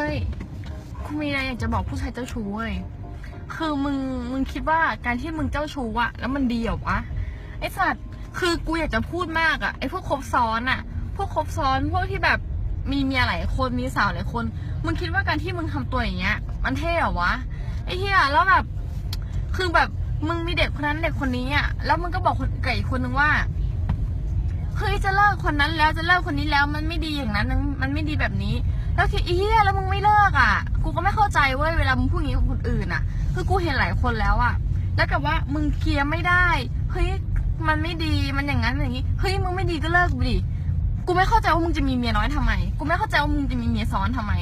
ฮ้ยกูมีอะไรอยากจะบอกผู้ชายเจ้าชู้เว้ยคือมึงมึงคิดว่าการที่มึงเจ้าชู้อะแล้วมันดีเหรอวะไอสัตว์คือกูอยากจะพูดมากอะไอพวกคบซ้อนอะพวกคบซ้อนพวกที่แบบมีเมียหลายคนมีสาวหลายคน มึงคิดว่าการที่มึงทำตัวอย่างเงี้ย มันเท่เหรอวะไอ้เหี้ยแล้วแบบคือแบบมึงมีเด็กคนนั้นเด็กคนนี้อะแล้วมึงก็บอกคนกับอีกคนนึงว่าเฮ้ยจะเลิกคนนั้นแล้วจะเลิกคนนี้แล้วมันไม่ดีอย่างนั้นมันไม่ดีแบบนี้ แล้วคืออีเหี้ยแล้วมึงไม่เลิกอะ กูก็ไม่เข้าใจเว้ยเวลามึงพูดอย่างนี้กับคนอื่นอะ คือกูเห็นหลายคนแล้วอะ แล้วกับว่ามึงเคลียร์ไม่ได้ เฮ้ย มันไม่ดี มันอย่างนั้นอย่างนี้ เฮ้ย มึงไม่ดีก็เลิกไปดิ กูไม่เข้าใจว่ามึงจะมีเมียน้อยทำไม กูไม่เข้าใจว่ามึงจะมีเมียซ้อนทำไม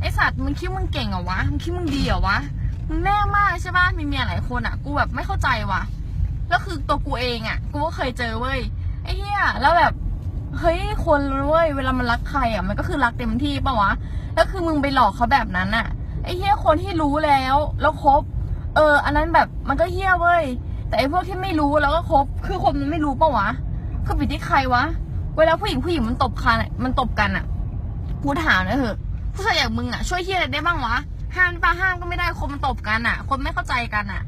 ไอสัตว์มึงคิดมึงเก่งเหรอวะ มึงคิดมึงดีเหรอวะ มึงแน่มากใช่ปะมีเมียหลายคนอะ กูแบบไม่เข้าใจว่ะ แล้วคือตัวกูเองอะ กูก็เคยเจอเว้ย ไอ้เหี้ย แล้วแบบ เฮ้ยคนเว้ยเวลามันรักใครอะมันก็คือรักเต็มที่ปะวะแล้วคือมึงไปหลอกเขาแบบนั้นอะไอ้เหี้ยคนที่รู้แล้วแล้วคบ เออ อันนั้นแบบมันก็เหี้ยเว้ยแต่ไอ้พวกที่ไม่รู้แล้วก็คบ คือคนมันไม่รู้ปะวะคือผิดที่ใครวะ เวลาผู้หญิงผู้หญิงมันตบกันมันตบกันอะกูถามนะเถอะผู้ชายอย่างมึงอะช่วยเฮี้ยอะไรได้บ้างวะห้ามปะห้ามก็ไม่ได้คนมันตบกันอะ คนไม่เข้าใจกันอะ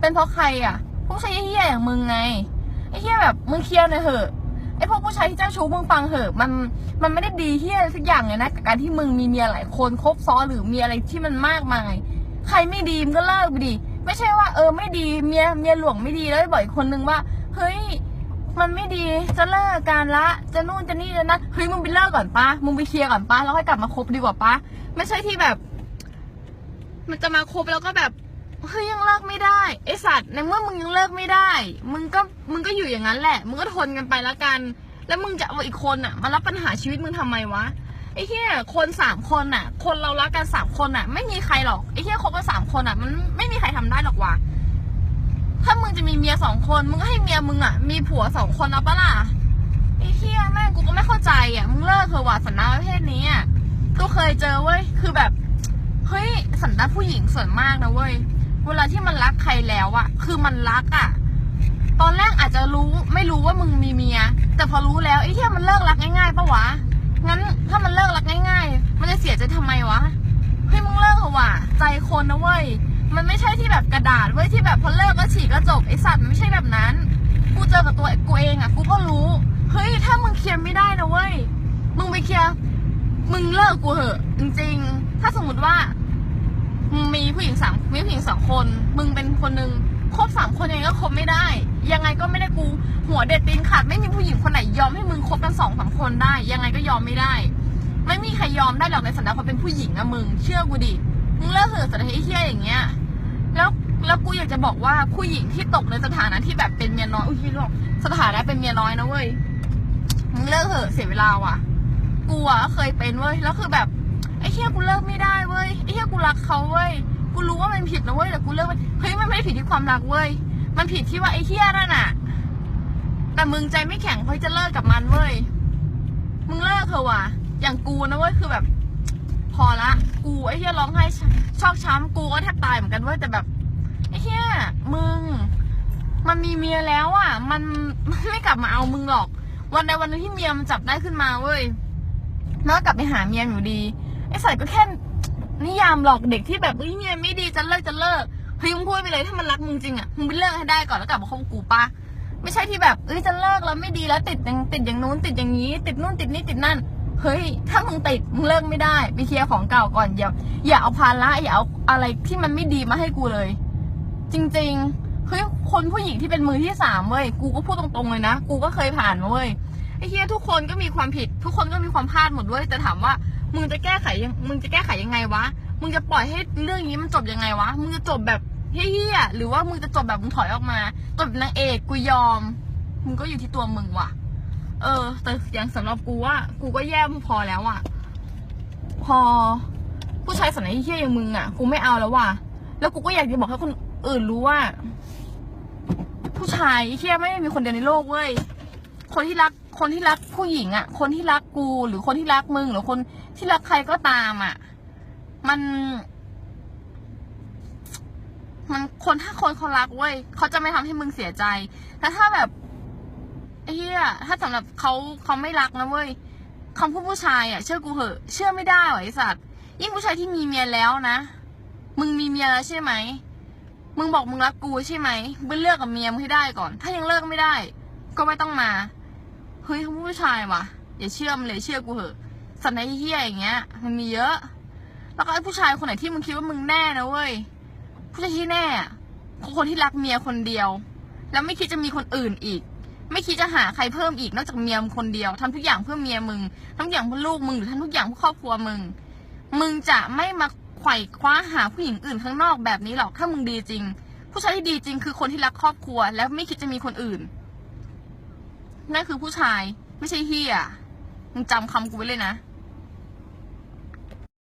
เป็นเพราะใครอะผู้ชายเฮี้ยอย่างมึงไงไอ้เฮี้ยแบบมึงเคลียร์หน่อยเถอะ ไอ้พวกผู้ชายที่เจ้าชู้มึงฟังเถอะมันมันไม่ได้ดีเฮียอะไรสักอย่างเลยนะกับการที่มึงมีเมียหลายคนคบซ้อนหรือมีอะไรที่มันมากมาย ใครไม่ดีมึงก็เลิกไปดิไม่ใช่ว่า เออไม่ดีเมียเมียหลวงไม่ดีแล้วไปบอกอีกคนนึงว่าเฮ้ยมันไม่ดีจะเลิกการละ จะนู่นจะนี่จะนั่นเฮ้ยมึงไปเลิกก่อนปะมึงไปเคลียร์ก่อนปะแล้วค่อยกลับมาคบดีกว่าปะไม่ใช่ที่แบบ มันจะมาคบแล้วก็แบบ เฮ้ยยังเลิกไม่ได้ไอสัตว์ในเมื่อมึงยังเลิกไม่ได้ มึงก็มึงก็อยู่อย่างนั้นแหละ มึงก็ทนกันไปละกัน แล้วมึงจะเอาอีกคนอะมารับปัญหาชีวิตมึงทำไมวะไอ้เหี้ยคนสามคนอะ คนเรารักกันสามคนอะ ไม่มีใครหรอกไอ้เหี้ยคบกันสามคนอะ มันไม่มีใครทำได้หรอกว่ะถ้ามึงจะมีเมียสองคนมึงก็ให้เมียมึงอะ มีผัวสองคนเอาปะล่ะไอ้เฮียแม่งกูก็ไม่เข้าใจอะมึงเลิกเถอะว่ะสันดานประเภทนี้อะกูเคยเจอเว้ยคือแบบเฮ้ยสันดานผู้หญิงส่วนมากนะเว้ย เวลาที่มันรักใครแล้วอะคือมันรักอะตอนแรกอาจจะรู้ไม่รู้ว่ามึงมีเมีย แต่พอรู้แล้วไอ้เฮียมันเลิกรักง่ายๆปะวะงั้นถ้ามันเลิกรักง่ายๆ มันจะเสียใจทำไมวะเฮ้ยมึงเลิกเถอวะใจคนนะเว้ยมันไม่ใช่ที่แบบกระดาษเว้ยที่แบบพอเลิกก็ฉีกก็จบไอสัตว์มันไม่ใช่แบบนั้น กูเจอกับตัวกูเองอะกูก็รู้เฮ้ยถ้ามึงเคลียร์ไม่ได้นะเว้ยมึงไปเคลียร์มึงเลิกกูเหอะจริงๆ ถ้าสมมติว่า มึงมีผู้หญิงสามมีผู้หญิงสองคน มึงเป็นคนหนึ่งคบสามคนยังไงก็คบไม่ได้ ยังไงก็ไม่ได้กูหัวเด็ดตีนขาดไม่มีผู้หญิงคนไหนยอมให้มึงคบกันสองสามคนได้ ยังไงก็ยอมไม่ได้ ไม่มีใครยอมได้หรอกในสันดานความเป็นผู้หญิงอะมึง เชื่อกูดิมึงเลิกเถอะสันดานไอ้เหี้ยอย่างเงี้ยแล้วแล้วกูอยากจะบอกว่าผู้หญิงที่ตกในสถานะที่แบบเป็นเมียน้อยอุ้ยพี่ลูกสถานะเป็นเมียน้อยนะเว้ยมึงเลิกเถอะเสียเวลาว่ะ กูอะเคยเป็นเว้ยแล้วคือแบบ อ้เหี้ยกูเลิกไม่ได้เว้ยไอ้เหี้ยกูรักเขาเว้ยกูรู้ว่ามันผิดนะเว้ยแต่กูเลิกไม่เฮ้ยมันไม่ผิดที่ความรักเว้ยมันผิดที่ว่าไอ้เหี้ยนั่นน่ะ แต่มึงใจไม่แข็งเพราะจะเลิกกับมันเว้ยมึงเลิกเถอะว่ะ อย่างกูนะเว้ยคือแบบ พอละ กูไอ้เหี้ยร้องไห้ชอกช้ำกูก็แทบตายเหมือนกันเว้ยแต่แบบไอ้เหี้ยมึง มันมีเมียแล้วอะมันมันไม่กลับมาเอามึงหรอก วันใดวันหนึงที่เมียมันจับได้ขึ้นมาเว้ยมันก็กลับไปหาเมียอยู่ดี ไอ้ใส่ก็แค่นิยามหลอกเด็กที่แบบเฮ้ยเมียไม่ดีจะเลิกจะเลิกเฮ้ยมึงพูดไปเลยถ้ามันรักมึงจริงอะมึงไปเลิกให้ได้ก่อนแล้วกลับมาคบกับกูปะไม่ใช่ที่แบบเอ้ยจะเลิกแล้วไม่ดีแล้วติดอย่างติดอย่างนู้นติดอย่างนี้ ติดนู่นติดนี่ติดนั่นเฮ้ยถ้ามึงติดมึงเลิกไม่ได้ไปเคลียร์ของเก่าก่อนอย่าอย่าเอาภาระอย่าเอาอะไรที่มันไม่ดีมาให้กูเลย จริงๆเฮ้ยคนผู้หญิงที่เป็นมือที่สามเว้ยกูก็พูดตรงๆเลยนะกูก็เคยผ่านมาเว้ยไอ้เฮียทุกคนก็มีความผิด ทุกคนก็มีความพลาดหมดเว้ยแต่ถามว่า มึงจะแก้ไขยังมึงจะแก้ไขยังไงวะ มึงจะปล่อยให้เรื่องนี้มันจบยังไงวะ มึงจะจบแบบเฮี้ยหรือว่ามึงจะจบแบบมึงถอยออกมาจบนางเอกกูยอม มึงก็อยู่ที่ตัวมึงว่ะ เออ แต่อย่างสำหรับกูว่ากูก็แย่พอแล้วอะ พอ ผู้ชายสันนิเฮี้ยอย่างมึงอะ กูไม่เอาแล้วว่ะ แล้วกูก็อยากจะบอกให้คนอื่นรู้ว่า ผู้ชายเฮี้ยไม่ได้มีคนเดียวในโลกเว้ยคนที่รัก คนที่รักผู้หญิงอะ คนที่รักกู หรือคนที่รักมึง หรือคนที่รักใครก็ตามอะ มัน มันคนถ้าคนเขารักเว้ยเขาจะไม่ทำให้มึงเสียใจแต่ถ้าแบบไอ้เหี้ยถ้าสำหรับเขาเขาไม่รักนะเว้ยคำพูดผู้ชายอะ เชื่อกูเหอะ เชื่อไม่ได้หรอไอสัตว์ยิ่งผู้ชายที่มีเมียแล้วนะ มึงมีเมียแล้วใช่ไหมมึงบอกมึงรักกูใช่ไหมมึงเลิกกับเมียมึงให้ได้ก่อน ถ้ายังเลิกไม่ได้ ก็ไม่ต้องมา เฮ้ยเขาผู้ชายว่ะอย่าเชื่อมนเลยเชื่อกูเหอะสันไอ้เหี้ยอย่างเงี้ย มันมีเยอะ แล้วก็ไอ้ผู้ชายคนไหนที่มึงคิดว่ามึงแน่นะเว้ยผู้ชายที่แน่คือคนที่รักเมียคนเดียว แล้วไม่คิดจะมีคนอื่นอีก ไม่คิดจะหาใครเพิ่มอีกนอกจากเมียมึงคนเดียวทำทุกอย่างเพื่อเมียมึงทำทุกอย่างเพื่อลูกมึงหรือทำทุกอย่างเพื่อครอบครัวมึง มึงจะไม่มาไขว่คว้าหาผู้หญิงอื่นข้างนอกแบบนี้หรอกถ้ามึงดีจริง ผู้ชายที่ดีจริงคือคนที่รักครอบครัว แล้วไม่คิดจะมีคนอื่น นั่นคือผู้ชายไม่ใช่เฮียมึงจำคำกูไว้เลยนะ